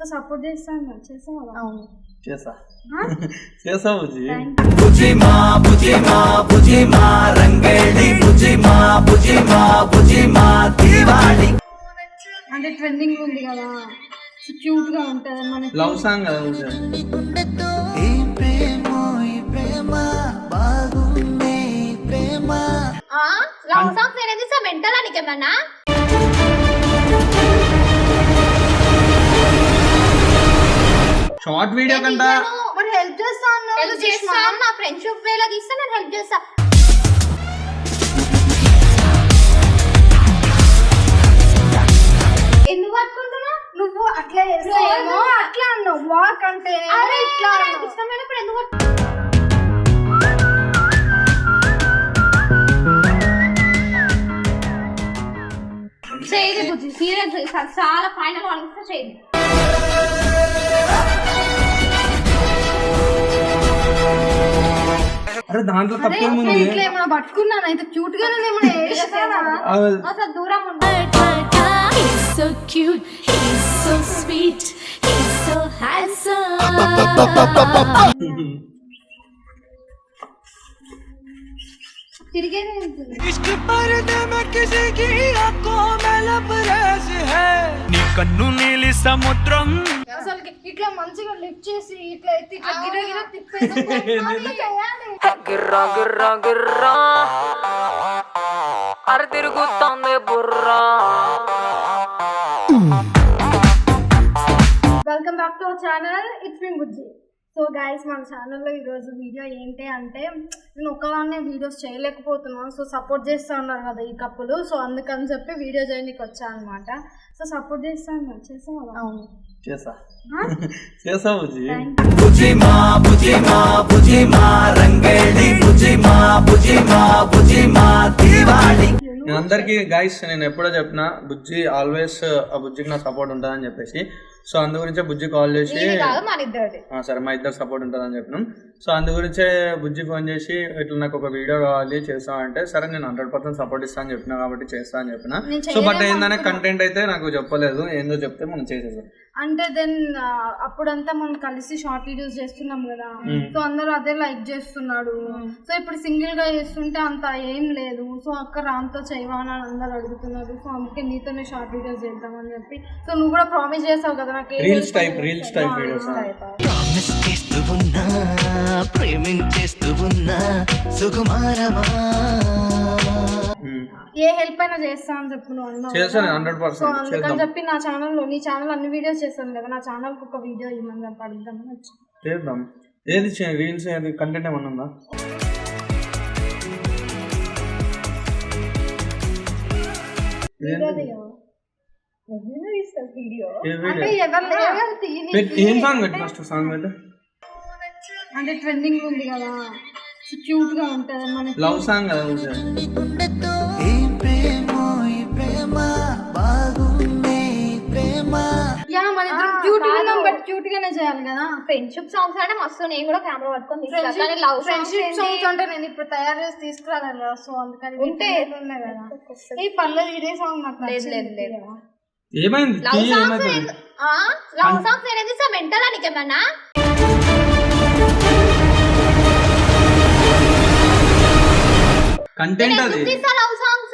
So support చేస్తాను చేస్తావా? అవును. చేసా చేసా బుజ్జి. అంటే అంటే ట్రెండింగ్ ఉంది కదా. క్యూట్గా ఉంటది మనకి లవ్ సాంగ్ కదా లవ్ సాంగ్స్ అనేది మెంటల్ నీకేమన్నా? షార్ట్ వీడియో కంట? మరి హెల్ప్ చేస్తా హెల్ప్ చేస్తా నా ఫ్రెండ్షిప్ వేలా తీస్తే నేను హెల్ప్ చేస్తా. ఎందుకు పట్టుకుంటున్నా నువ్వు అట్లా చేస్తావేమో అట్లా అన్నావు. వాక్ అంటే అరే ఇట్లా అన్నావు. ఇష్టమైనప్పుడు ఎందుకు పట్టు- చేయదు బుజ్జి. సీరియస్ చాలా ఫైనల్ వాళ్ళకి చేయదు. అరే దాంట్లో అరే తప్పేముంది నేను ఇట్లా ఏమైనా పట్టుకున్నాను అయితే క్యూట్గా నేను ఏమైనా చేస్తానా ఆ, అసలు దూరం ఉండాలి He's so cute, he's so sweet, he's so handsome. इश्क पर्दे में किसी की आंखों में लबरेज है నీ కన్ను నీలి సముద్రం అసలు ఇట్లా మంచిగా లిఫ్ట్ చేసి ఇట్లా ఎత్తి ఇట్లా గిర గిర తిప్పేసి అట్లా చేయాలి గిర్రా గిర్రా గిర్రా అర తిరుగుతోంది Borra welcome back to our channel it's me Bujji so guys మన ఛానల్లో ఈరోజు వీడియో ఏంటి అంటే నేను ఒకదాన్నే వీడియోస్ చేయలేకపోతున్నాను. సో సపోర్ట్ చేస్తూ ఉన్నారు కదా ఈ కప్పులు సో అందుకని చెప్పి వీడియో చేయడానికి వచ్చా అనమాట సో సపోర్ట్ చేస్తాను చేస్తావా? అవును. చేసా చేసా బుజ్జి. నేను అందరికి గైస్ నేను ఎప్పుడో చెప్పిన బుజ్జి ఆల్వేస్ ఆ బుజ్జికి నా సపోర్ట్ ఉంటుందని చెప్పేసి. సో అందు గురించే బుజ్జి కాల్ చేసి సరే మా ఇద్దరు సపోర్ట్ ఉంటుందని చెప్పినాం. సో అందు గురించే బుజ్జి ఫోన్ చేసి ఇట్లా నాకు ఒక వీడియో కావాలి చేస్తా అంటే సరే నేను హండ్రెడ్ పర్సెంట్ సపోర్ట్ ఇస్తాను చెప్పిన కాబట్టి చేస్తా అని చెప్పిన. సో బట్ ఏంటనే కంటెంట్ అయితే నాకు చెప్పలేదు. ఏందో చెప్తే మనం చేసేసాం అంటే దెన్ అప్పుడంతా మనం కలిసి షార్ట్ వీడియోస్ చేస్తున్నాం కదా. సో అందరూ అదే లైక్ చేస్తున్నాడు. సో ఇప్పుడు సింగిల్గా చేస్తుంటే అంత ఏం లేదు. సో అక్క రామ్తో చేయవా అని అందరు అడుగుతున్నారు. సో అందుకే నీతోనే షార్ట్ వీడియోస్ చేద్దామని చెప్పి. సో నువ్వు కూడా ప్రామిస్ చేసావు కదా నాకు ఏ reels type reels type videos promise చేస్తూ ఉన్నా ప్రేమించేస్తూ ఉన్నా సుకుమారమా? ఏ హెల్ప్ అయినా చేస్తా అని చెప్పి నువ్వు అన్నావు చేస్తాను సో అందుకని చేద్దాం. చెప్పి నా ఛానల్లో నీ ఛానల్ అన్ని వీడియోస్ చేస్తాను కదా నా ఛానల్కి ఒక వీడియో ఇవ్వమని చెప్పి అడుగుదామని వచ్చి. చేద్దాం. ఏది రీల్స్ ఏది కంటెంట్ ఏమన్నా ఉందా? వీడియో ఏ అంటే వీడియో ఎవరు ఎవరు తీయని పెట్- ఏం సాంగ్ పెట్టు ఫస్ట్ సాంగ్ పెట్టు? అంటే ట్రెండింగ్ ఉంది కదా. క్యూట్గా ఉంటది మనకి. లవ్ సాంగ్ కదా యా మన ఇద్దరం క్యూట్గా ఉన్నాం బట్ క్యూట్ గానే చేయాలి కదా. ఫ్రెండ్షిప్ సాంగ్స్ అంటే మస్తు నేను కూడా కెమెరా పట్టుకొని. కానీ లవ్ ఫ్రెండ్షిప్ సాంగ్స్ అంటే నేను ఇప్పుడు తయారు చేసి తీసుకురాను కదా సో అందుకని ఉంటే ఉన్నాయి కదా. ఈ పర్లేదు ఇదే సాంగ్ నాకు లేదు. లేదు, లేదు. ఏమైంది? లవ్ సాంగ్స్ లవ్ సాంగ్స్ అనేది మెంటల్ నీకేమన్నా? కంటెంట్ అది.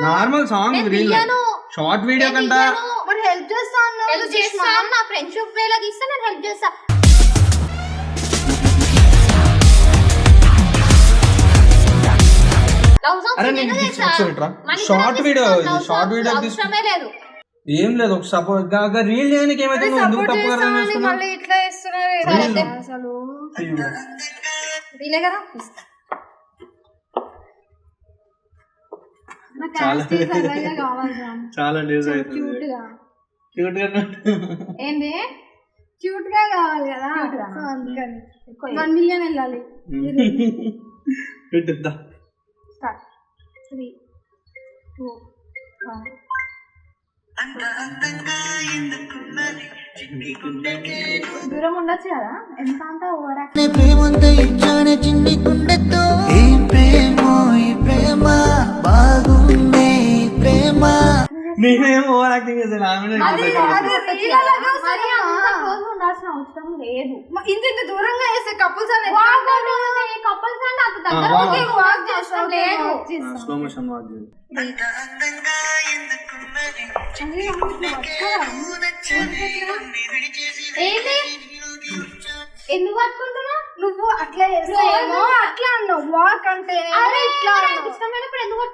Normal song. షార్ట్ వీడియో కంట. మరి హెల్ప్ హెల్ప్ నా ఫ్రెండ్షిప్ వేలా తీస్తే నేను హెల్ప్ చేస్తా. అరే video అవసరమే తీసు- లేదు ఏం లేదు ఒక సపోర్ట్ రీల్ చేయడానికి ఏమైతే నువ్వు ఎందుకు తప్పు అర్థం చేస్తామని చేసుకున్నావు? మళ్ళీ ఇట్లా ఇస్తున్నారు అసలు. కదా? చాలా. చాలా డేస్ క్యూట్ అవుతుంది గా. క్యూట్గా ఏంటి క్యూట్గా కావాలి కదా? సో అందుకని. వన్ మిలియన్ వెళ్ళాలి. పెట్టిద్దా స్టార్ట్ త్రీ టూ వన్ దూరం ఉండొచ్చు కదా? ఎంత అంతా ఓవర్ ప్రేమంతా ఇచ్చానే చిన్ని గుండెతో. ప్రేమ బాగుంది ఈ ప్రేమ నేనేం ఓవర్ యాక్టింగ్ చేశాను ఆమె అది రీల్ అలాగే మరి అంత close అవసరం లేదు మ- ఇంత ఇంత దూరంగా కపుల్స్ అనేది కపుల్స్ అంటే అంత దగ్గర ఆ, ఉంటే వా- వాక్ చేస్తా అవసరం లేదు స్లో మోషన్ వాక్ చేయి. ఏంటి ఎందుకు పట్టుకుంటున్నా నువ్వు అట్లా చేస్తావేమో అట్లా అన్నావు. వాక్ అంటే అరే ఇట్లా నాకు అన్నావు. ఇష్టమైనప్పుడు ఎందుకు.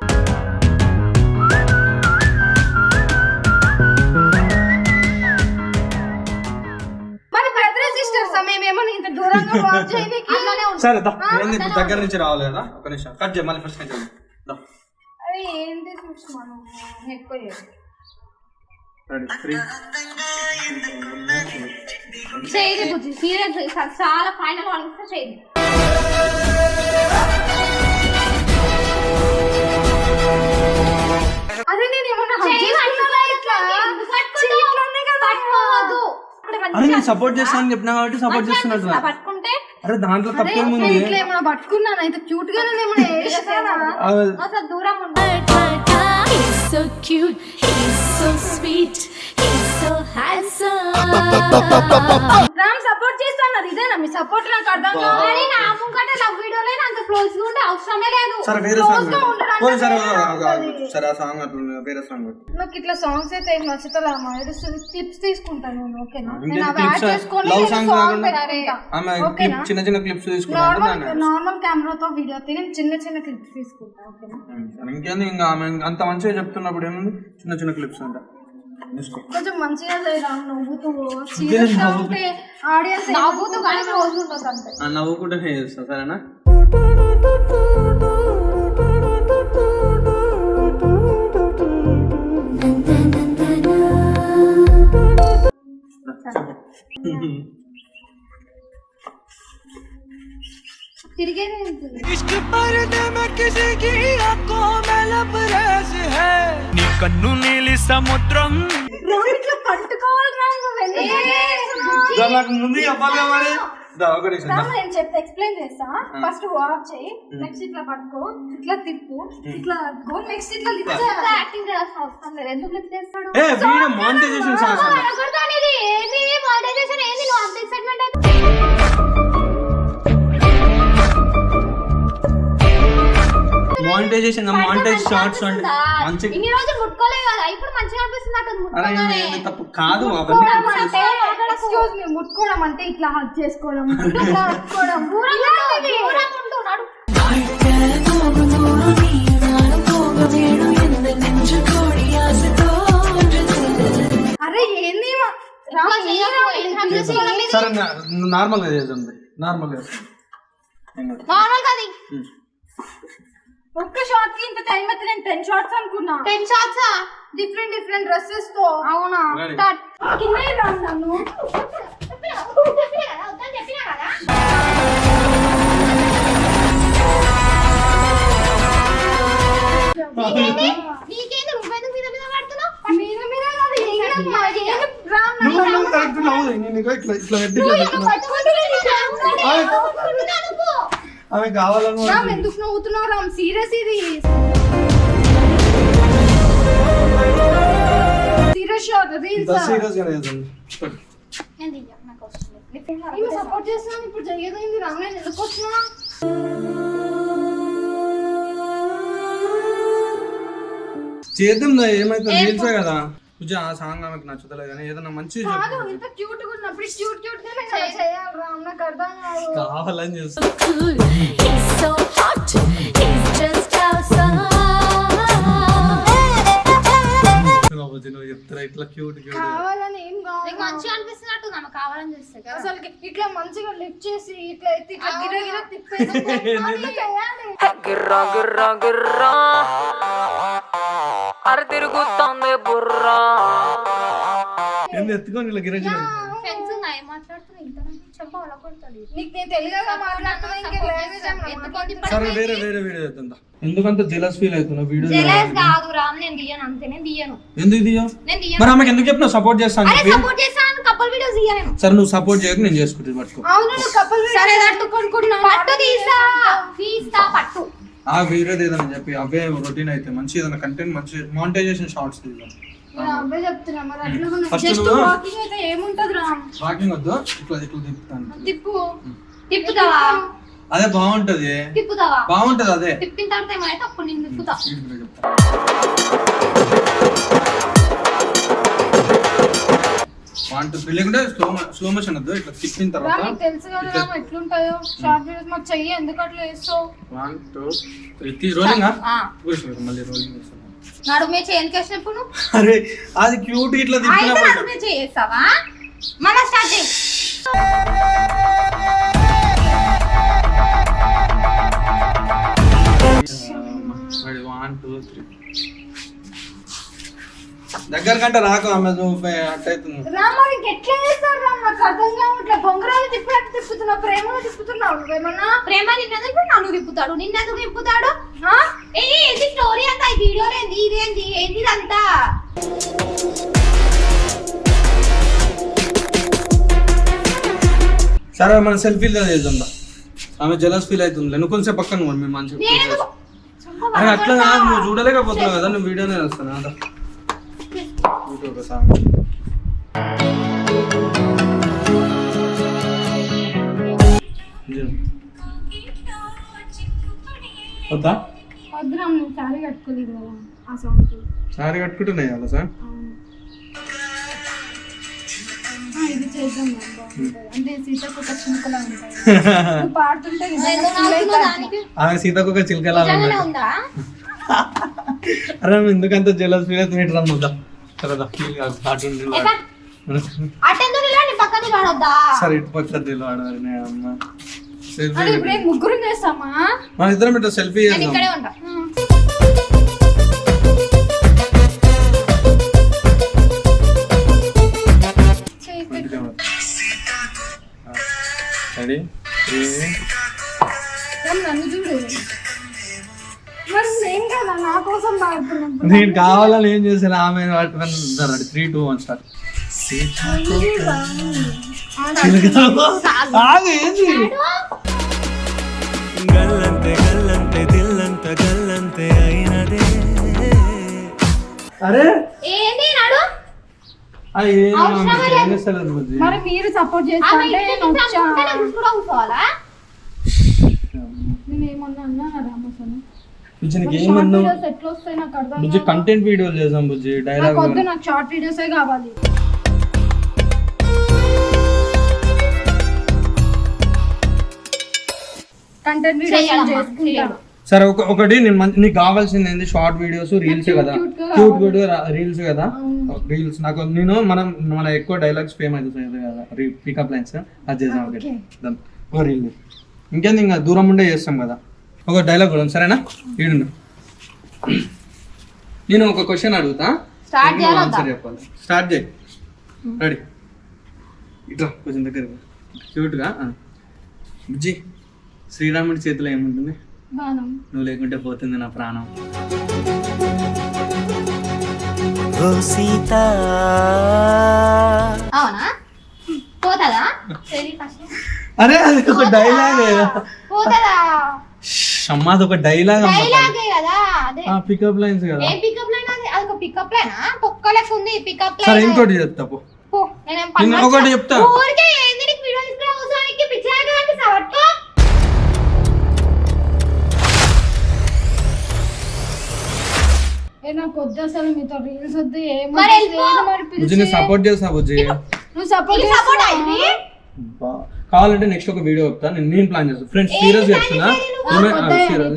సరే ఏంది ఇప్పుడు దగ్గర నుంచి రావాలి కదా? ఒక నిమిషం. కట్ చేయి మళ్ళీ ఫస్ట్ చేయి. రెడీ త్రీ చేయదు బుజ్జి. సీరియస్ చాలా ఫైనల్ చేయదు అరే నేను ఏమన్నా అరే నేను సపోర్ట్ చేస్తాను అని చెప్పినా కాబట్టి సపోర్ట్ చేస్తున్నట్టు అనిపిస్తుందా? పట్టుకుంటే? అరే దాంట్లో తప్పేముంది? ఇట్లా ఏమన్నా పట్టుకున్నాను? అయితే క్యూట్గా నేను చేస్తానా అసలు దూరం ఉండు. He's so cute, he's so sweet, he's so handsome. Ram support ఇదేనా? మీ సపోర్ట్ నాకు అర్థం కావాలి. మరి నా ముంగట లవ్ వీడియోలో అంత క్లోజ్గా ఉంటే అవసరమే లేదు. సరే వేరే Close సాంగ్గా ఉండడానికి పోనీ సరే వేరే ఆగు, ఆగు. ఉంటుంది. సరే ఆ సాంగ్ అట్లా వేరే సాంగ్ పెట్టు. నాకు ఇట్లా సాంగ్స్ అయితే ఏం తీసుకుంటాను నేను ఓకేనా ఇంకేం నేను అవి యాడ్? చేసుకొని సాంగ్ ఆమె చిన్న చిన్న క్లిప్స్ తీసుకున్నాను నార్మల్ కెమెరాతో వీడియో చిన్న చిన్న క్లిప్స్ తీసుకుంటా ఓకేనా ఇంకేంది ఇంకా ఆమె అంత మంచిగా చెప్తున్నప్పుడు ఏముంది? చిన్న చిన్న క్లిప్స్ అంట. తీసుకో కొంచెం మంచిగా చేయరా? నవ్వుతూ సీరియస్గా ఉంటే ఆడియన్స్ నవ్వుతూ కానీ క్లోజ్ ఉండదు అంతే నవ్వుకుంటూనే చేస్తా సరేనా? తిరిగేదే ఉంటుంది. ఇష్క్ పరదమ కిసికి సముద్రం. ఇట్లా పట్టుకోవాలి నేను చెప్తా ఎక్స్ప్లెయిన్ చేస్తా. ఫస్ట్ వాక్ చేయి. నెక్స్ట్ ఇట్లా పట్టుకో ఇట్లా తిప్పు ఇట్లా గో నెక్స్ట్ ఇట్లా లిఫ్ట్ యాక్టింగ్ చేయాల్సిన అవసరం లేదు. ఎందుకు లిఫ్ట్ చేస్తాడు? ఏ వీడియో మానిటైజేషన్ సాంగ్స్ కొడతానేది ఏంది? మానిటైజేషన్ ఏంది? నువ్వు అంత ఎక్సైట్మెంట్ అయితే మానిటైజేషన్ మానిటైజ్ షార్ట్స్ అంటే? మంచి ఇన్ని రోజులు ముట్టుకోలేదు కదా ఇప్పుడు మంచిగా అనిపిస్తుంది అక్కడ అరే ముట్టుకోగానే. ఇది తప్పు కాదు అవన్నీ ఎక్స్క్యూజ్ మీ ముట్టుకోవడం అంటే ఇట్లా హగ్ చేసుకోవడం ఇట్లా పట్టుకోవడం దూరంగా ఉండు, దూరంగా ఉండు, నడు. అరే ఏంది? సరే నార్మల్గా చేద్దాం నార్మల్గా. నార్మల్ కాదు ఒక్క షార్ట్కి ఇంత టైం అయితే నేను టెన్ షార్ట్స్ అనుకున్నా. టెన్ షాట్స్ డిఫరెంట్ డిఫరెంట్ డ్రెస్సెస్తో. అవునా? కింద రామ్ నన్ను నీకేంది? నువ్వెందుకు మీద మీద పడుతున్నావు మీద మీద కాదు, ఏం మా- ఏం రామ్ నన్ను నువ్వు నువ్వు correct నవ్వు. నేను ఇగో ఇట్లా ఇట్లా పెట్టి ఇట్లా పెట్టినా. ఆమె కావాలని రామ్ ఎందుకు నవ్వుతున్నావు రామ్? సీరియస్ ఇది. Serious shot reels. సీరియస్గా చేద్దాం ఈమె సపోర్ట్ చేస్తున్నాను ఇప్పుడు జరిగేది రామ్. నేను ఎందుకు వచ్చినా చేద్దాం దా, ఏమైతే రీల్సే కదా. కొంచెం ఆ సాంగ్ ఆమెకు నచ్చుతలేదు కానీ ఏదైనా మంచిది కాదు ఇంత క్యూట్గా ఉన్నప్పుడు క్యూట్ క్యూట్ గానే కదా చేయాలి రామ్ నాకు అర్థం కాదు. కావాలని చేస్తా. బాబుజీ నువ్వు చెప్తారా ఇట్లా క్యూట్ క్యూట్ కావాలని ఏం కావాలి? నీకు మంచిగా అనిపిస్తున్నట్టు నాకు కావాలని చేస్తే. కదా అసలు ఇట్లా మంచిగా లిఫ్ట్ చేసి ఇట్లా ఎత్తి ఇట్లా గిర గిర తిప్పేసి అట్లా చేయాలి. గిర్రా గిర్రా గిర్రా. అర తిరుగుతోంది బుర్రా. ఏంది ఎత్తుకొని ఇలా గిరగిర ఫ్రెండ్స్ ఉన్నా ఏం మాట్లాడుతున్నా ఇంత సరే వేరే వేరే వీడియో చేద్దాం. ఎందుకంత జెలస్ ఫీల్ అవుతున్నా వీడియో జెలస్ కాదు రామ్ నేను దియ్యను అంతే నేను దియ్యను ఎందుకు దియో నేను దియ్యను మరి ఆమెకి ఎందుకు చెప్పినావు? సపోర్ట్ చేస్తాను అరే సపోర్ట్ చేస్తాను కపుల్ వీడియోస్ సరే నువ్వు సపోర్ట్ చేయక నేను చేసుకుంటుంది పట్టుకో. అవును నువ్వు కపుల్ సరే పట్టు పట్టు తీస్తా తీస్తా పట్టు. ఆ ఏదైనా చెప్పి అవే రొటీన్ అయితే మంచి ఏదైనా కంటెంట్ మంచి మానిటైజేషన్ షార్ట్స్ తీద్దాం. వాకింగ్ అయితే ఏముంటది రా వాకింగ్ వద్దు ఇట్లా ఇట్లా తిప్పుతాను. తిప్పు. తిప్పుతావా? అదే బాగుంటది. తిప్పుతావా? బాగుంటది అదే. తిప్పిన తర్వాత ఏమైతే అప్పుడు నేను తిప్పుతా. వన్ టూ త్రీ లేకుంటే స్లో స్లో మోషన్ వద్దు ఇట్లా తిప్పిన తర్వాత తెలుసు కదా ఎట్లుంటాయో షార్ట్ వీడియోస్ మాకు చెయ్యి ఎందుకు అట్లా చేస్తావు? వన్ టూ త్రీ రోలింగ్ ఆ. మళ్ళీ రోలింగ్ చేస్తాను నడుము మీద చేయనికి వచ్చినప్పుడు అరే అది క్యూట్ ఇట్లా తిప్పినప్పుడు నడుము చేస్తావా మళ్ళా స్టార్ట్ చేయి. వన్ టూ త్రీ దగ్గర కంటే రాకు ఆమె చూపే అట్టయితుంది. రామ్ మరి ఎట్లా చేస్తారు రామ్ నాకు అర్థం కావట్లే బొంగరాలు తిప్పినట్టు తిప్పుతున్నావు తిప్పుతున్నావు నువ్వేమన్నా ప్రేమ నిన్నెందుకు నన్ను తిప్పుతాడు. నిన్నెందుకు తిప్పుతాడు? ఆ? ఏ ఏంది స్టోరీ అంతా? ఈ వీడియో ఏంది? ఇదేంది? ఏంది ఇదంతా? సరే మన సెల్ఫీలు చేద్దాం. ఆమె జలస్ ఫీల్ అవుతుంది. నువ్వు కొంచెం పక్కన పోండి, మేము మంచిగా అట్లా కాదు, నువ్వు చూడలేకపోతున్నావు కదా నువ్వు వీడియోనే వస్తాను అదా యూట్యూబ్ సాంగ్ వద్దా? వద్దు రామ్ నేను శారీ కట్టుకోలేదు కదా ఆ సారీ కట్టుకుంటున్నాయి అలా సార్? ఇది చేద్దాం. అంటే సీతకు ఒక చిలుకలా ఉంటాయి. పాడుతుంటే ఆమె సీతకు ఒక చిలకలా ఉందా? అరే ఎందుకంత జలస్ ఫీల్ అవుతుంది అటు సరే ఇటు పక్క అమ్మ. సెల్ఫీ ఇప్పుడు ఏం ముగ్గురు చేస్తామా? మన ఇద్దరం ఇట్లా సెల్ఫీ నేను చేద్దాం. ఇక్కడే ఉంటా. చేయి రెడీ రామ్ నన్ను చూడు. నేను కావాలని ఏం చేశాను? ఆమె పట్టుకొని త్రీ టూ వన్ స్టార్ట్ గల్లంతే గల్లంతే దిల్లంత గల్లంతే అయినదే. అరే? ఏంది నాడు. మరి మీరు సపోర్ట్ నేను వచ్చా. నేను ఏమన్నా అన్నానా? రామసను బుజ్జి ఏమన్నా. కంటెంట్ వీడియోలు చేద్దాం బుజ్జి నాకు డైలాగ్ వద్దు నాకు షార్ట్ వీడియోసే కావాలి. Content videos. సరే ఒక ఒకటి నేను నీకు కావాల్సింది ఏంది? షార్ట్ వీడియోస్ రీల్స్ కదా? క్యూట్ కూడా రీల్స్ కదా? రీల్స్ నాకు నేను మనం మన ఎక్కువ డైలాగ్స్ ఫేమ్ అవుతుంది కదా పికప్ లైన్స్ అది చేద్దాం ఒకటి. రీల్ ఇంకేంది ఇంకా? దూరం ఉండే చేస్తాం కదా. ఒక డైలాగ్ కూడా ఉంది, సరేనా? ఈడు నేను ఒక క్వశ్చన్ అడుగుతా. ఆన్సర్ చెప్పాలి. స్టార్ట్ చేయి. రెడీ ఇట్లా కొంచెం దగ్గర క్యూట్గా బుజ్జి శ్రీరాముడి చేతిలో ఏముంటుంది? నువ్వు లేకుంటే పోతుంది నా ప్రాణం. ఓ సీత. అవునా? పోతుందా? అరే అది ఒక డైలాగ్ పోతుందా? అమ్మా అది ఒక డైలాగ్ డైలాగే కదా అదే పికప్ లైన్స్ కదా ఏ పికప్ లైన్ అది అదొక పికప్ లైనా కుక్క లెక్క ఉంది పికప్ సరే లైన్ ఇంకోటి చెప్తా పో నేనేం ఒకటి? చెప్తా. ఊరికే ఏంది నీకు వీడియో తీసుకురా అవసరానికి పిచ్చాగా. ఏ నాకు వద్దు అసలు మీతో రీల్స్ వద్దు ఏం మరి వద్దు, వెళ్ళిపో. లేదు మరి పిలిచి. బుజ్జి నేను సపోర్ట్ చేస్తా బుజ్జి నువ్వు సపోర్ట్ ఇది? బా. కావాలంటే నెక్స్ట్ ఒక వీడియో చెప్తా. నేను నేను ప్లాన్ చేస్తాను ఫ్రెండ్స్ సీరియస్ plan చెప్తున్నా? ఈమె?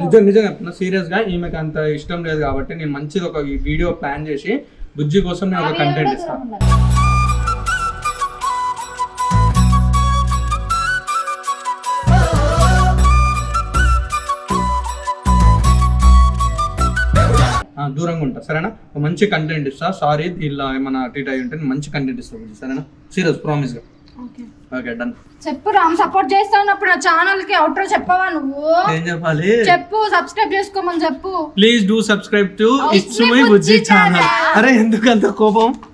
నిజం నిజంగా చెప్తున్నా. సీరియస్గా ఈమెకి అంత ఇష్టం లేదు కాబట్టి నేను మంచిది ఒక వీడియో ప్లాన్ చేసి బుజ్జి కోసం నేను ఒక కంటెంట్ ఇస్తాను దూరంగా ఉంటా. సరేనా? మంచి కంటెంట్ ఇస్తా. సారీ ఇలా ఏమైనా అటు అయి ఉంటే మంచి కంటెంట్ ఇస్తా సరేనా? సీరియస్ ప్రామిస్గా. ఓకే డన్ చెప్పు రామ్ సపోర్ట్ చేస్తానప్పుడు నా ఛానల్కి అవుట్రో చెప్పవా నువ్వు? ఏం చెప్పాలి? చెప్పు సబ్స్క్రైబ్ చేసుకోమని చెప్పు. Please do subscribe to it's my Bujji channel అరే ఎందుకు అంత కోపం?